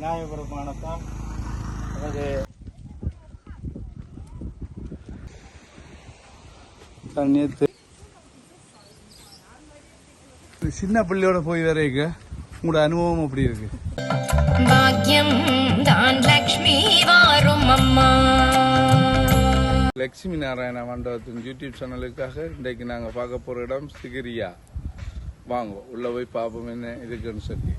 விநாயகர் பெருமானத்தான் நமது நேற்று சின்ன பிள்ளையோட போய் வரைக்க உங்களோட அனுபவம் அப்படி இருக்கு? பாக்யம் தான் லக்ஷ்மி வாரும் அம்மா. லட்சுமி நாராயண மண்டபத்தின் யூடியூப் சேனலுக்காக இன்றைக்கு நாங்கள் பார்க்க போகிற இடம் சிகிரியா. வாங்க உள்ள போய் பார்ப்போம் என்ன இருக்குன்னு சொல்லி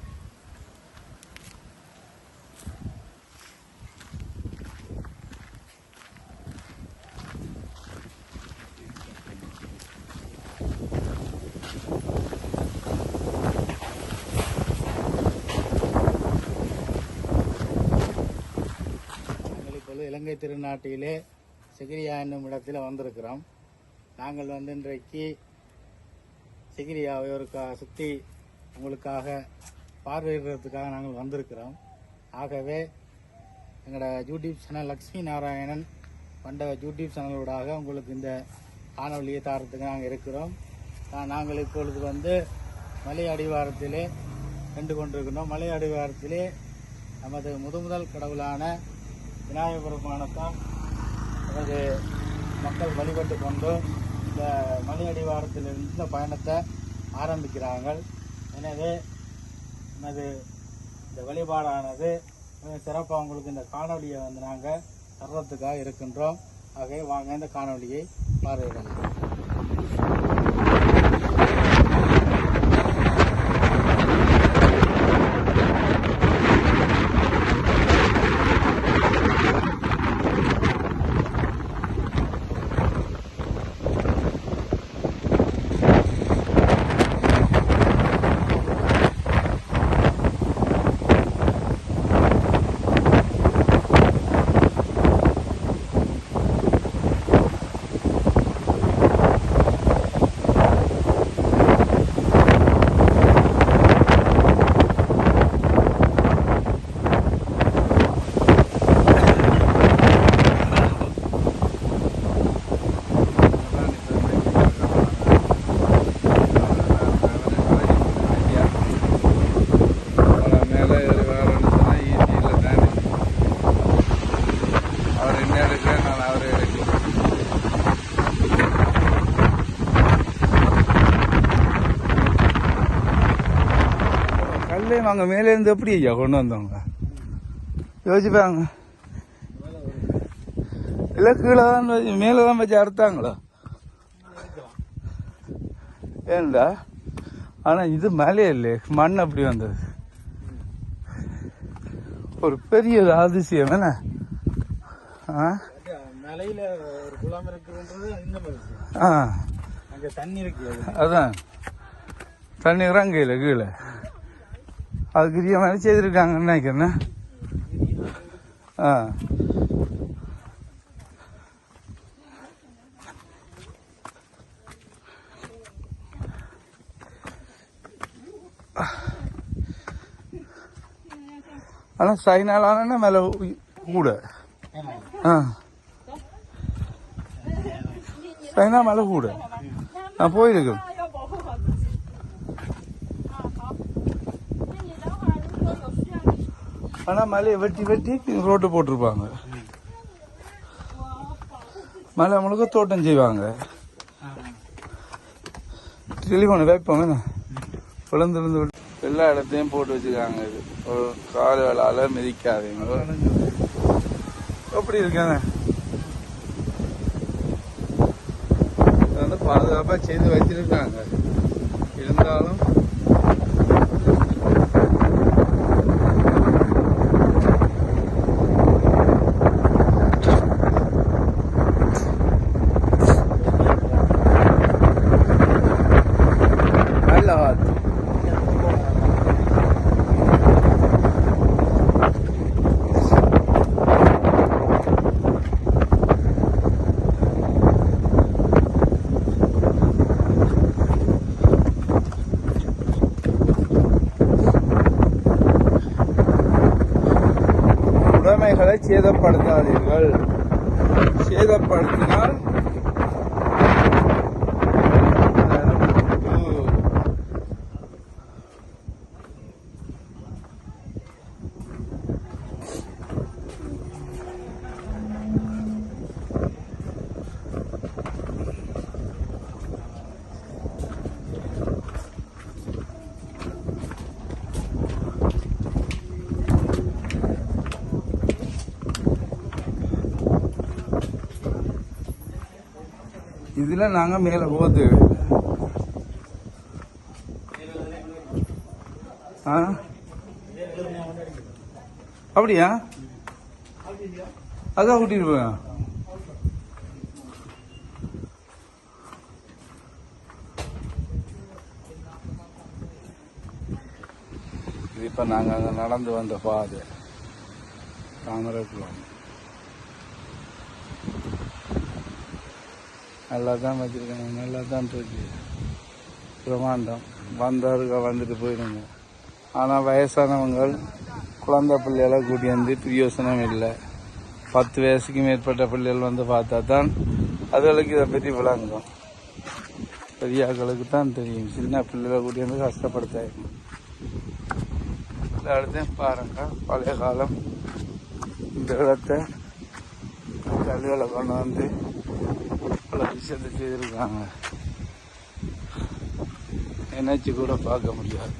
நாங்கள் இப்பொழுது இலங்கை திருநாட்டிலே சிகிரியா என்னும் இடத்தில் வந்திருக்கிறோம். நாங்கள் வந்து இன்றைக்கு சிகிரியாவை ஒரு சுற்றி உங்களுக்காக பார்வையிடுறதுக்காக நாங்கள் வந்திருக்கிறோம். ஆகவே எங்களோட யூடியூப் சேனல் லக்ஷ்மி நாராயணன் கொண்ட யூடியூப் சேனலூடாக உங்களுக்கு இந்த காணொலியை தாரத்துக்கு நாங்கள் இருக்கிறோம். நாங்கள் இப்பொழுது வந்து மலை அடிவாரத்திலே கண்டு கொண்டிருக்கிறோம் மலை அடிவாரத்திலே நமது முதுமுதல் கடவுளான விநாயகர் பெருமானத்தான் எனது மக்கள் வழிபட்டு கொண்டு இந்த மலை அடிவாரத்திலிருந்து இந்த பயணத்தை ஆரம்பிக்கிறார்கள். எனவே எனது இந்த வழிபாடானது சிறப்பாக அவங்களுக்கு இந்த காணொலியை வந்து நாங்கள் தர்றதுக்காக இருக்கின்றோம். ஆகவே வாங்க இந்த காணொலியை பார்வையிடலாம் மேலே ஏறி வரணும்னு சொன்னால் ஈஸியில் தானே அவர் என்ன எடுக்க நான் அவரை எடுக்க கல்லே வாங்க மேலே இருந்து எப்படி ஐயா கொண்டு வந்தவங்க? யோசிப்பாங்க. இல்லை கீழே தான் மேலே தான் வச்சு அறுத்தாங்களா? ஏன்டா ஆனால் இது மேலே இல்லை. மண் அப்படி வந்தது. ஒரு பெரிய அதிசயம் என்ன? ஆ? மலையில ஒரு குளம் இருக்குன்றது அங்கே தண்ணி இருக்கு. அது. அதான். தண்ணி இறங்கையில் கீழே. அதுக்கு இதே மாதிரி செய்திருக்காங்கன்னு நினைக்கிறேன். ஆ. ஆனால் சைனாலான மேலே கூட ஆ. சைனா மேலே கூட நான் போயிருக்கேன். ஆனா மலையை வெட்டி வெட்டி ரோட்டு போட்டிருப்பாங்க. மலை முழுக்க தோட்டம் செய்வாங்க. டெலிஃபோன் வைப்போம் என்ன? விழுந்து விழுந்து விட்டு எல்லா இடத்தையும் போட்டு வச்சுருக்காங்க இது. ஒரு கால் வேளால மிதிக்காதீங்க. எப்படி இருக்காங்க இது வந்து செய்து வச்சிருக்காங்க இருந்தாலும் சேதப்படுத்தாதீர்கள். சேதப்படுத்தினால் இதுல நாங்க மேல போது ஆ? அப்படியா? அதான் கூட்டிட்டு போவேன் இது இப்ப நாங்க நடந்து வந்த பாதை. தாமரைக்குளம் நல்லா தான் வச்சிருக்காங்க நல்லா தான் இருக்கு பிரமாண்டம் வந்தவருங்க வந்துட்டு போயிடுங்க. ஆனால் வயசானவங்க குழந்தை பிள்ளைகளை கூட்டி வந்து பிரயோசனம் இல்லை. பத்து வயசுக்கு மேற்பட்ட பிள்ளைகள் வந்து பார்த்தா தான் அதுகளுக்கு இதை பற்றி விளங்கும். பெரியாக்களுக்கு தான் தெரியும். சின்ன பிள்ளைகளை கூட்டி வந்து கஷ்டப்படுத்தாயிருக்கும் இந்த பாருங்க. பழைய காலம். இந்த இடத்த கல்விகளை கொண்டு வந்து நல்ல விஷயத்தை செய்திருக்காங்க நினைச்சு கூட பார்க்க முடியாது.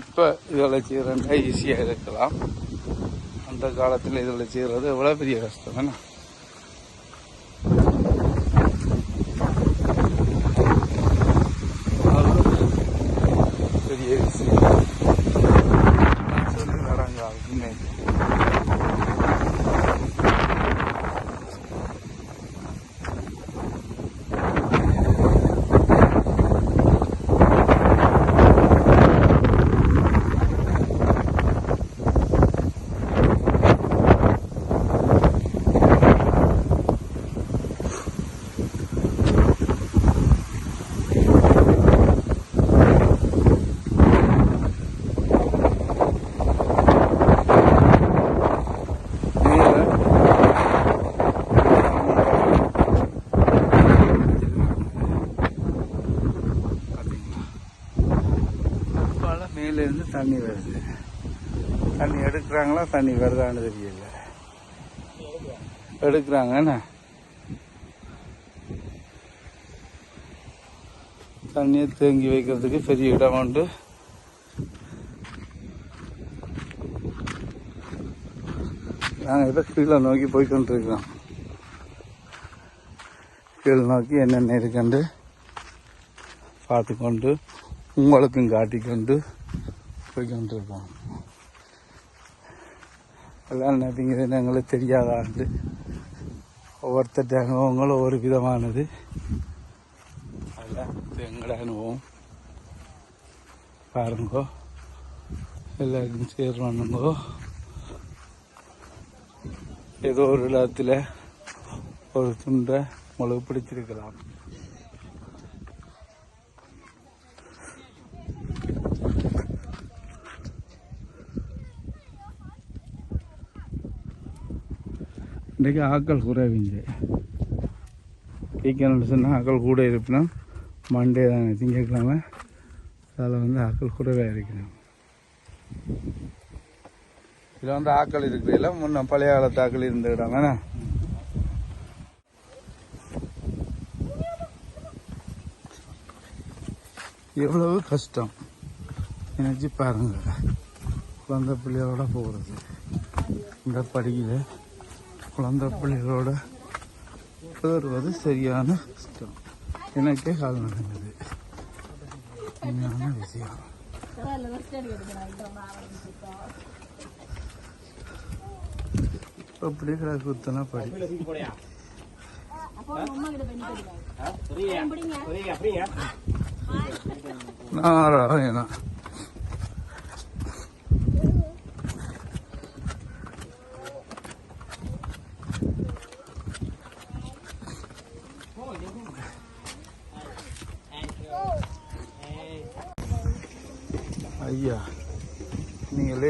இப்ப இதில் செய்யறா ஈஸியாக இருக்கலாம். அந்த காலத்தில் இதில் செய்யறது எவ்வளோ பெரிய கஷ்டம் என்ன பெரிய விஷயம் நான் சொல்லி வராங்க உண்மையிலே மேல இருந்து தண்ணி வருது. தண்ணி எடுக்கிறாங்களா? தண்ணி வருதான்னு தெரியல. எடுக்கிறாங்க என்ன? தண்ணியை தேங்கி வைக்கிறதுக்கு பெரிய இடம் உண்டு. நாங்கள் இதை கீழே நோக்கி போய்கொண்டிருக்கிறோம் கீழே நோக்கி என்னென்ன இருக்குன்னு பார்த்துக்கொண்டு உங்களுக்கும் காட்டிக்கொண்டு போய்கொண்டிருக்கோம். எல்லாம் நினைப்பீங்க எங்களுக்கு தெரியாதாண்டு. ஒவ்வொருத்தர் அனுபவங்களும் ஒரு விதமானது. அதில் எங்களோட அனுபவம். பாருங்கோ. எல்லாருக்கும் ஷேர் பண்ணுங்கோ. ஏதோ ஒரு இடத்துல ஒரு துண்டை உங்களுக்கு பிடிச்சிருக்கலாம் இன்றைக்கு ஆக்கள் குறைவிங்க வீக்கெண்ட் சொன்னால் ஆக்கள் கூட இருப்பினா மண்டே தானே திங்கக்கிழமை அதில் வந்து ஆக்கள் குறைவாக இருக்கிறாங்க. இதில் வந்து ஆக்கள் இருக்கிறதில்ல முன்ன பழைய காலத்து ஆக்கள் இருந்த இடம் எவ்வளவு கஷ்டம். நினைச்சு பாருங்க. குழந்தை பிள்ளையோட போகிறது இந்த படியில் குழந்தை பிள்ளைகளோட ஏறுவது சரியான இஷ்டம் எனக்கே கால் நடந்தது உண்மையான விஷயம் அப்படி குத்தனா படி நாராயணா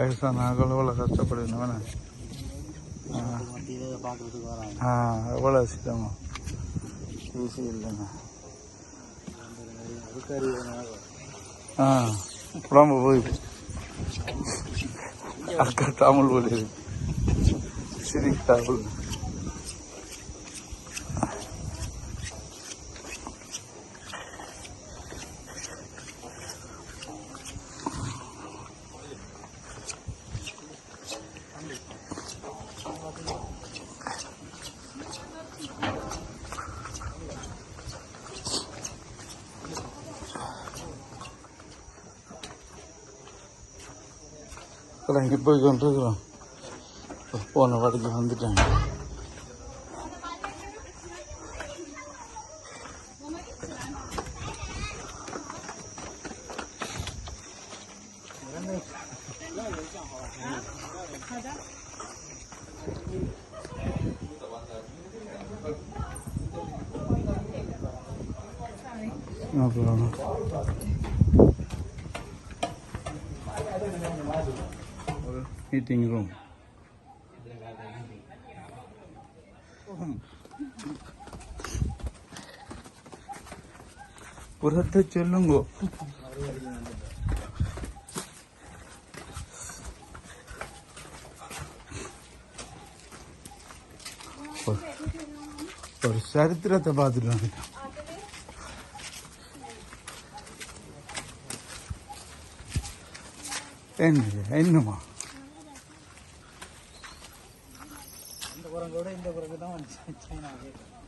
வயசான ஆக்கள் எவ்வளோ கஷ்டப்படுவேன் ஆ எவ்வளோ சிரமம் ஈஸி இல்லைண்ணா ஆ உடம்பு போயிடு அக்கா தமிழ் போயிடு தமிழ் தமிழ் கிளம்பி போய் கொண்டிருக்கிறோம். போன வாடிக்கு வந்துட்டாங்க அப்புறம் ஒரு மீட்டிங் ரூம் புறத்தை சொல்லுங்க ஒரு- ஒரு சரித்திரத்தை பார்த்துட்டு வந்துட்டோம் என்ன என்னமா இந்த குரங்கோட இந்த குரங்கு தான் வந்துச்சு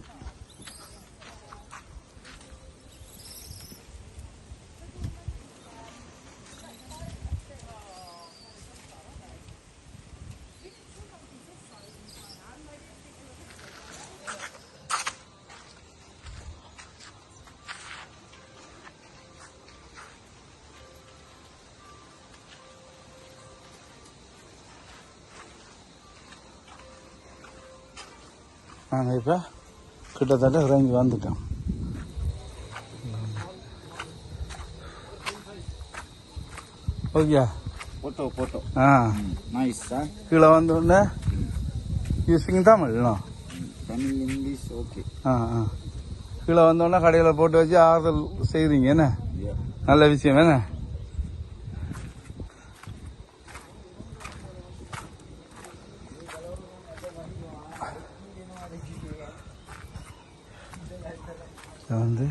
நாங்கள் இப்போ கிட்டத்தட்ட இறங்கி வந்துட்டோம் ஓகே. Photo photo. ஆ. நைஸ் கீழே வந்தோடனே யூஸிங் தமிழ்ண்ணா தமிழ் இங்கிலீஷ் ஓகே ஆ ஆ. கீழே வந்தோடனே கடையில் போட்டு வச்சு ஆறுதல் செய்கிறீங்க என்ன? நல்ல விஷயம் என்ன இது வந்து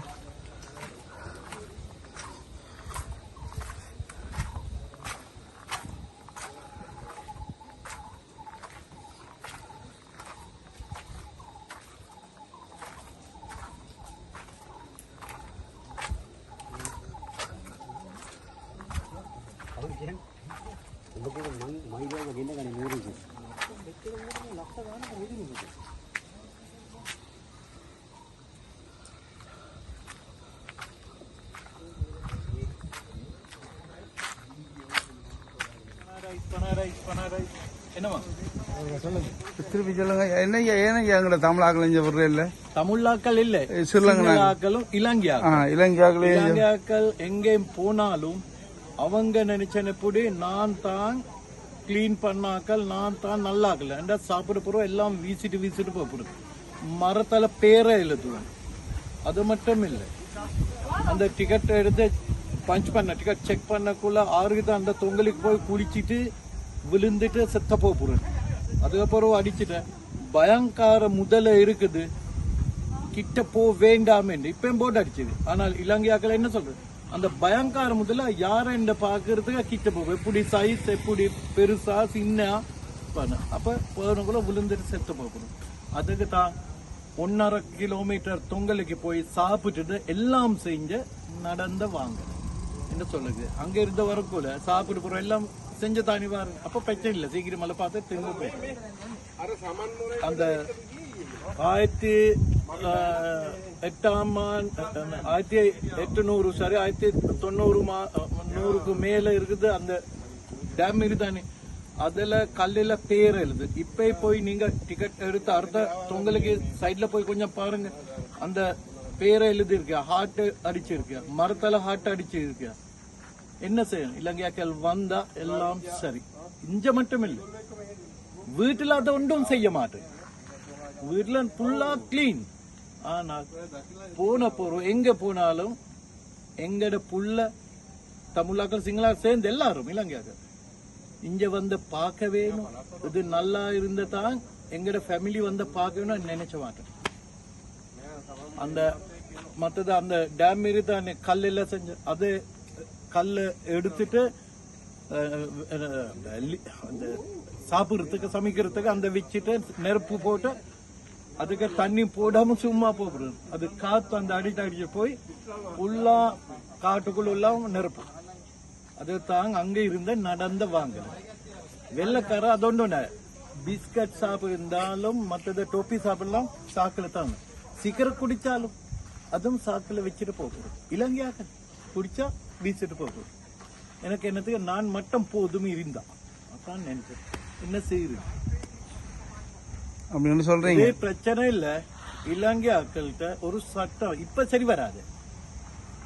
திருப்பி சொல்லுங்க. என்னையா ஏனையா எங்களை தமிழாக்கள் இங்கே விடுற இல்லை? தமிழாக்கள் இல்ல. சிறிலங்கா சிங்களாக்களும் இலங்கையா ஆ இலங்கையாக்களே. இலங்கையாக்கள் எங்கே போனாலும் அவங்க நினைச்சனப்படி நான் தான் க்ளீன் பண்ணாக்கள் நான் தான் நல்லாக்கல. என்ற சாப்பிட போறோம் எல்லாம் வீசிட்டு வீசிட்டு போகணும் மரத்தால பேரை எழுதுவேன். அது மட்டும் இல்லை. அந்த டிக்கெட் எடுத்து பஞ்ச் பண்ண டிக்கெட் செக் பண்ணக்குள்ள ஆறுகிட்ட அந்த தொங்கலுக்கு போய் குளிச்சிட்டு விழுந்துட்டு செத்த போறேன். அதுக்கப்புறம் அடிச்சுட்டேன். பயங்கார முதல இருக்குது. கிட்ட போ வேண்டாம் என்று போட்டு அடிச்சது. ஆனால் இலங்கையாக்கள் என்ன சொல்றது? அந்த பயங்கார முதல்ல யாரை என்ன பாக்குறதுக்கு கிட்ட போகும் எப்படி சைஸ் எப்படி பெருசா சின்ன? பண்ண. அப்ப போனக்குள்ள விழுந்துட்டு செத்து போகணும் அதுக்கு தான் ஒன்னரை கிலோமீட்டர் தொங்கலுக்கு போய் சாப்பிட்டுட்டு எல்லாம் செஞ்சு நடந்த வாங்க. என்ன சொல்லுது அங்க இருந்த வரக்குள்ள சாப்பிட்டு போறோம் எல்லாம் செஞ்ச தானி வாருங்க அப்ப பிரச்சனை இல்லை. சீக்கிரம் எல்லாம் பார்த்து திரும்ப போய். அந்த ஆயிரத்தி எட்டாம் ஆயிரத்தி எட்டுநூறு சாரி ஆயிரத்தி தொண்ணூறு மா நூறுக்கு மேல இருக்குது அந்த டேம் இருக்குதானே? அதுல கல்லுல பேர் எழுது இப்ப போய் நீங்க டிக்கெட் எடுத்து அடுத்த தொங்கலுக்கு சைட்ல போய் கொஞ்சம் பாருங்க. அந்த பேரை எழுதி இருக்கியா ஹார்ட் அடிச்சிருக்கியா? மரத்தால ஹார்ட் அடிச்சிருக்கியா? என்ன செய்யணும்? இலங்கையாக்கள் வந்தா எல்லாம் சரி. இஞ்ச மட்டும் இல்லை வீட்டுல அதை ஒன்றும் செய்ய மாட்டேன். வீட்டுல ஃபுல்லா க்ளீன் ஆனால் போன போறோம் எங்க போனாலும் எங்கட புள்ள தமிழாக்கள் சிங்களா சேர்ந்து எல்லாரும் இலங்கையாக்கள். இங்க வந்து பார்க்க வேணும் இது நல்லா இருந்ததான் எங்கட ஃபேமிலி வந்து பார்க்க வேணும் நினைச்ச மாட்டேன். அந்த மற்றது அந்த டேம் மாரி தான் கல் எல்லாம் செஞ்சு அது கல் எடுத்துட்டு அந்த லி- அந்த சாப்பிட்றதுக்கு சமைக்கிறதுக்கு அந்த வச்சுட்டு நெருப்பு போட்டு அதுக்கு தண்ணி போடாம சும்மா போடுறது அது காத்து அந்த அடிட்டு அடிச்சு போய் ஃபுல்லா காட்டுக்குள்ள எல்லாம் நெருப்பு அது தாங்க அங்க இருந்த நடந்து வாங்க வெள்ளக்கார அதொண்டு பிஸ்கட் சாப்பிட்டாலும் மற்றது டோப்பி சாப்பிடலாம் சாக்கில் தான் சிகரெட் குடிச்சாலும் அதுவும் சாக்கில் வச்சுட்டு போகிறோம் இலங்கையாக குடிச்சா வீசிட்டு போகிறோம் எனக்கு என்னத்துக்கு நான் மட்டும் போதும் இருந்தா. அதான் நினைச்சேன். என்ன செய்யுது? அப்படின்னு சொல்றீங்க. பிரச்சனை இல்ல. இலங்கை ஆட்கள்கிட்ட ஒரு சட்டம் இப்ப சரி வராது.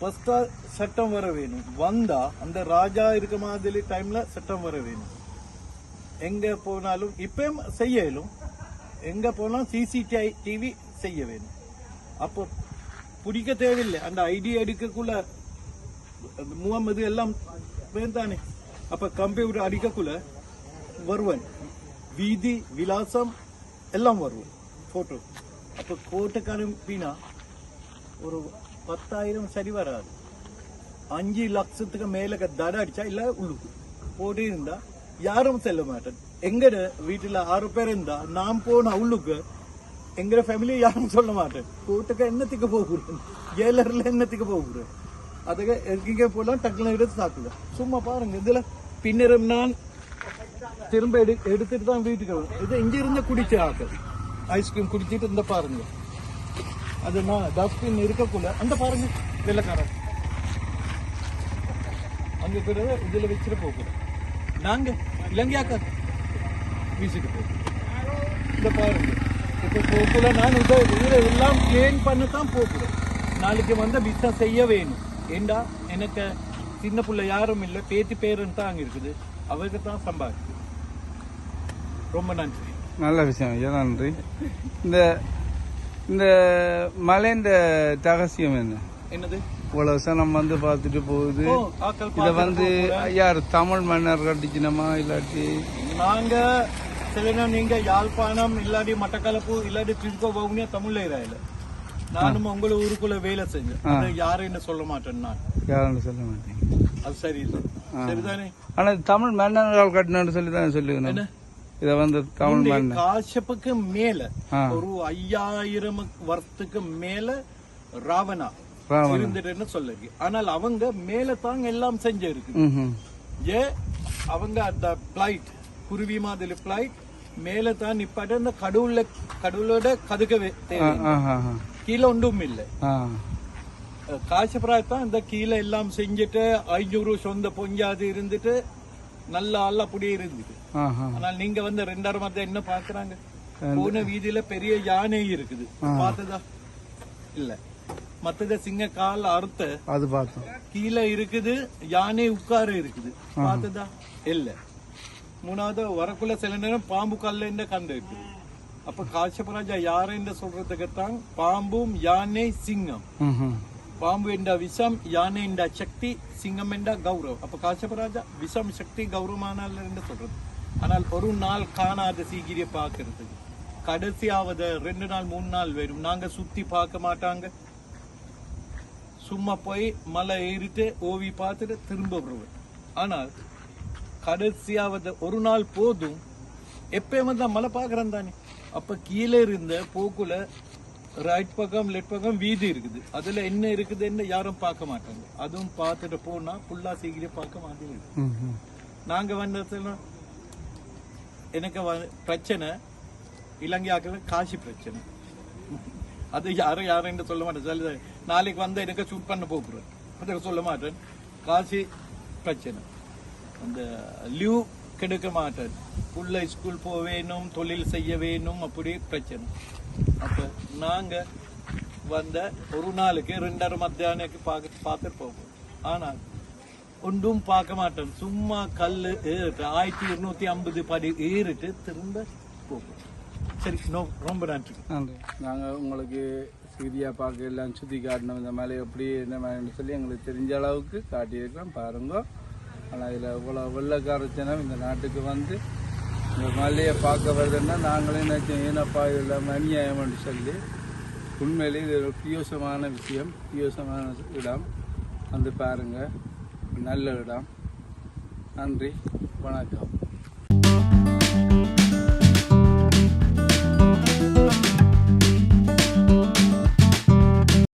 ஃபர்ஸ்டா சட்டம் வர வேணும். வந்தா அந்த ராஜா இருக்க மாதிரி டைம்ல சட்டம் வர வேணும். எங்க போனாலும் இப்பயும் செய்யலும். எங்க போனாலும் சிசிடிவி டிவி செய்ய வேணும். அப்போ பிடிக்க தேவையில்லை. அந்த ஐடி எடுக்கக்குள்ள முகமது எல்லாம் வேந்தானே. அப்ப கம்ப்யூட்டர் அடிக்கக்குள்ள வருவன். வீதி விலாசம் எல்லாம் வருவோம். போட்டோ அப்ப கோட்டைக்காரன் அனுப்பினா ஒரு பத்தாயிரம் சரி வராது. அஞ்சு லட்சத்துக்கு மேல தடை அடிச்சா இல்ல உள்ளுக்கு. போட்டு இருந்தா யாரும் செல்ல மாட்டேன். எங்கட வீட்டுல ஆறு பேர் இருந்தா நான் போன உள்ளுக்கு எங்க ஃபேமிலி யாரும் சொல்ல மாட்டேன். கோர்ட்டுக்கு என்னத்துக்கு போகிறேன் ஜெயிலர்ல என்னத்துக்கு போகிறேன் அதுக்கு எங்கே போடலாம் டக்குனு எடுத்து சாக்கல சும்மா பாருங்க இதுல பின்னரும் நான் திரும்ப எடு எடுத்துட்டு தான் வீட்டுக்கு வரும். இது இங்க இருந்து குடிச்ச ஆக்கள் ஐஸ்கிரீம் குடிச்சிட்டு இந்த பாருங்க. அது நான் டஸ்ட்பின் இருக்கக்குள்ள அந்த பாருங்க வெள்ளக்காரன். அங்க பிறகு இதுல வச்சுட்டு போக நாங்க இலங்கையாக்க வீசிட்டு போகும் இந்த பாருங்க. இப்போ போக்குல நான் இதை இதை எல்லாம் கிளீன் பண்ண தான் போக்குறேன் நாளைக்கு வந்து பிஸ்னஸ் செய்ய வேணும். ஏண்டா? எனக்கு சின்ன புள்ள யாரும் இல்லை பேத்தி பேரன் தான் அங்க இருக்குது. அவருக்கு தான் சம்பாதிக்குது ரொம்ப நன்றி. நல்ல விஷயம் ஐயா நன்றி. இந்த இந்த மலைன்ற ரகசியம் என்ன? என்னது? இவ்வளவு சனம் வந்து பார்த்துட்டு போகுது. இத வந்து. யார் தமிழ் மன்னர் கட்டிச்சினமா இல்லாட்டி? நாங்க சில நீங்க யாழ்ப்பாணம் இல்லாட்டி மட்டக்களப்பு இல்லாட்டி திருப்ப போகுங்க தமிழ்ல இராயில நானும் உங்களை ஊருக்குள்ள வேலை செஞ்சேன். அது யாருன்னு சொல்ல மாட்டேன் நான். யாருன்னு சொல்ல மாட்டீங்க அது சரி இல்லை சரிதானே? ஆனா தமிழ் மன்னர்கள் கட்டினு சொல்லி தான் சொல்லுவேன் என்ன? இத வந்து தமிழ் முந்தி மன்னர் காஷ்யப்புக்கு மேல. ஒரு ஐயாயிரம் வருஷத்துக்கு மேல ராவணா. இருந்துட்டுன்னு சொல்லுங்க ஆனால் அவங்க மேல தாங்க எல்லாம் செஞ்சிருக்கு. ஏ அவங்க அந்த பிளைட் குருவி மாதிரி பிளைட் மேல தான் நிப்பாட்டு அந்த கடவுள்ல கடவுளோட கதுக்க வே- தேவை. கீழே ஒன்றும் இல்லை. ஆ. காசப்பராய் தான் இந்த கீழே எல்லாம் செஞ்சுட்டு ஐநூறு சொந்த பொஞ்சாது இருந்துட்டு நல்ல ஆள் அப்படியே இருந்துட்டு. ஆனால் நீங்க வந்து ரெண்டாயிரம் மத்த என்ன பாக்குறாங்க போன வீதியில பெரிய யானை இருக்குது. பார்த்ததா? இல்ல. மத்தத சிங்க கால் அறுத்த அது பார்த்தோம். கீழே இருக்குது யானை உட்கார இருக்குது. பார்த்ததா? இல்ல. மூணாவது வரக்குள்ள சில நேரம் பாம்பு கல்ல கண்டு இருக்குது. அப்ப காஷ்யபராஜா யாருன்னு சொல்றதுக்குத்தான் பாம்பும் யானை சிங்கம். பாம்பு என்ற விஷம் யானை என்ற சக்தி சிங்கம் என்ற கௌரவம். அப்ப காஷ்யபராஜா விஷம் சக்தி கௌரவமானால் என்று சொல்றது? ஆனால் ஒரு நாள் காணாத சீக்கிரிய பார்க்கறதுக்கு கடைசியாவது ரெண்டு நாள் மூணு நாள் வரும் நாங்க சுத்தி பார்க்க மாட்டாங்க. சும்மா போய் மலை ஏறிட்டு ஓவி பார்த்துட்டு திரும்ப வருவேன் ஆனால் கடைசியாவது ஒரு நாள் போதும். எப்பயுமே தான் மலை பார்க்கறேன் தானே. அப்ப கீழே இருந்த போக்குல ரைட் பக்கம் லெஃப்ட் பக்கம் வீதி இருக்குது. அதுல என்ன இருக்குதுன்னு யாரும் பார்க்க மாட்டாங்க. அதுவும் பார்த்துட்டு போனா ஃபுல்லா சீக்கிரம் பார்க்க மாட்டேங்குது. நாங்க வந்ததுல எனக்கு பிரச்சனை இலங்கை ஆக்கல காசி பிரச்சனை. அது யாரும் யாரும் சொல்ல மாட்டேன். நாளைக்கு வந்து எனக்கு ஷூட் பண்ண அதுக்கு சொல்ல மாட்டேன். காசி பிரச்சனை. அந்த லீவ் கெடுக்க மாட்டேன் உள்ள ஸ்கூல் போக வேணும் தொழில் செய்ய வேணும் அப்படி பிரச்சனை. அப்ப நாங்க வந்த ஒரு நாளுக்கு ரெண்டரை மத்தியானக்கு பார்க்க பார்த்துட்டு போவோம். ஆனால் ஒன்றும் பார்க்க மாட்டோம். சும்மா கல்லு ஏறிட்டு ஆயிரத்தி இருநூத்தி ஐம்பது படி ஏறிட்டு திரும்ப போகும் சரி நோ ரொம்ப நன்றி. நன்றி. நாங்கள் உங்களுக்கு சீரியா பார்க்க எல்லாம் சுற்றி காட்டினோம். இந்த மலை எப்படி என்ன சொல்லி எங்களுக்கு தெரிஞ்ச அளவுக்கு காட்டியிருக்கிறோம். பாருங்க. ஆனால் இதில் இவ்வளோ வெள்ளக்காரச்சனம் இந்த நாட்டுக்கு வந்து இந்த மல்லியை பார்க்க வருதுன்னா நாங்களே நினச்சோம் ஏனப்பா இதில் அநியாயம்னு சொல்லி. உண்மையிலே இது ஒரு பிரியோசமான விஷயம் பிரியோசமான இடம். வந்து பாருங்கள் நல்ல இடம். நன்றி வணக்கம்.